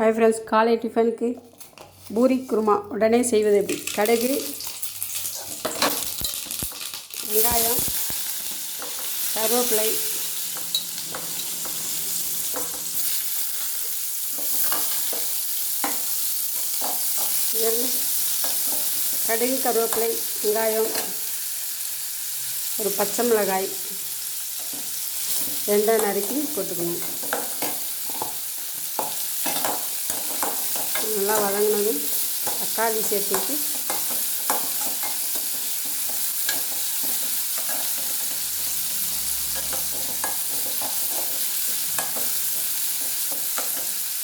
Hi friends காலை டிஃபனுக்கு பூரி குருமா. உடனே செய்வது எப்படி? கடுகு வெங்காயம் கருவேப்பிலை கடுகு கருவேப்பிலை வெங்காயம் ஒரு பச்சை மிளகாய் ரெண்டாக நறுக்கி போட்டுக்கணும். நல்லா வதங்கினதும் தக்காளி சேர்த்துட்டு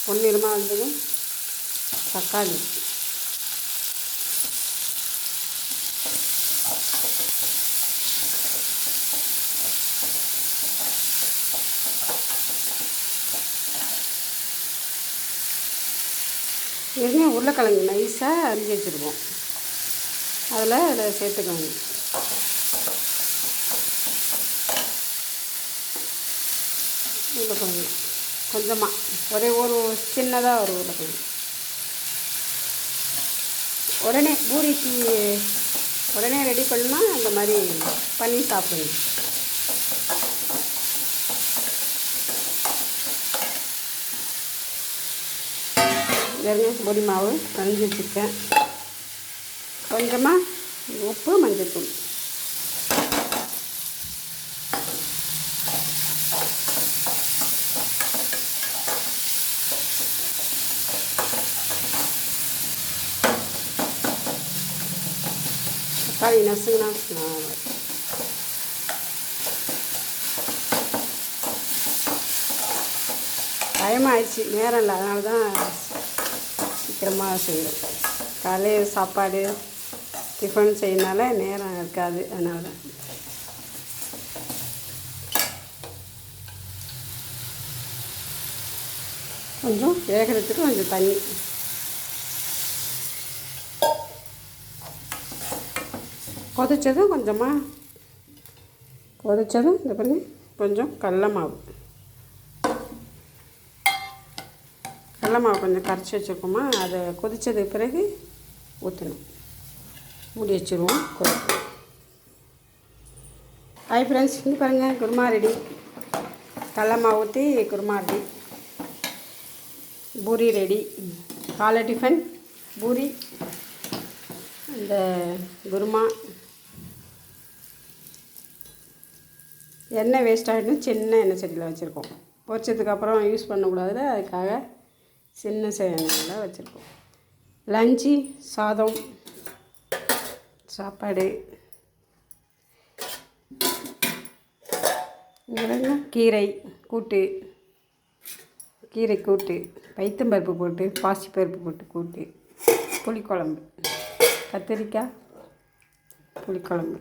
பொன்னிறமாக வந்ததும் தக்காளி. ஏற்கனவே உருளைக்கிழங்கு நைஸாக அரிஞ்சு வச்சுருக்கோம் அதில் அதில் சேர்த்துக்கோங்க. உருளைக்கிழங்கு கொஞ்சமாக ஒரே ஒரு சின்னதாக ஒரு உருளைக்கிழங்கு. உடனே பூரிக்கு உடனே ரெடி பண்ணால் அந்த மாதிரி பண்ணி சாப்பிடுங்க. வெறுங்க பொடி மாவு கழிஞ்சு வச்சுருக்கேன். கொஞ்சமாக உப்பு மஞ்சத்தூள் தக்காளி நசுங்கன்னா டைமாகிடுச்சு நேரம் இல்லை அதனால தான் சீக்கிரமாக செய்கிறோம் காலையில் சாப்பாடு டிஃபன் செய்யனால நேரம் இருக்காது அதனால. தான் கொஞ்சம் வேகிறதுக்கு கொஞ்சம் தண்ணி. கொதித்ததும் கொஞ்சமாக கொதித்ததும் இந்த பண்ணி கொஞ்சம் கடல மாவு. கடல மாவு கொஞ்சம் கரைச்சி வச்சுருக்கோமா அதை கொதித்ததுக்கு பிறகு ஊற்றணும். மூடி வச்சுருவோம் கொதிக்கும் ஹாய் ஃப்ரெண்ட்ஸ் இங்கே பாருங்கள் குருமா ரெடி கடல மாவு ஊற்றி குருமா ரெடி பூரி ரெடி காலை டிஃபன் பூரி இந்த குருமா. எண்ணெய் வேஸ்ட் ஆகிடும் சின்ன எண்ணெய் செடியில் வச்சுருக்கோம். பொரிச்சதுக்கப்புறம் யூஸ் பண்ணக்கூடாது அதுக்காக சின்ன எண்ணெயில் வச்சுருக்கோம். லஞ்சு சாதம் சாப்பாடு. இங்கே கீரை கூட்டு. கீரை கூட்டு பைத்தம்பருப்பு போட்டு பாசிப்பருப்பு போட்டு கூட்டு. புளிக்குழம்பு. கத்திரிக்காய் புளிக்குழம்பு.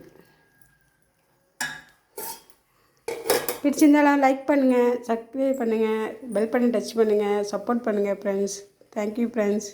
பிடிச்சிருந்தாலும் லைக் பண்ணுங்கள் சப்ஸ்கிரைப் பண்ணுங்கள் பெல் பண்ணி டச் பண்ணுங்கள் சப்போர்ட் பண்ணுங்கள் ஃப்ரெண்ட்ஸ் தேங்க்யூ ஃப்ரெண்ட்ஸ்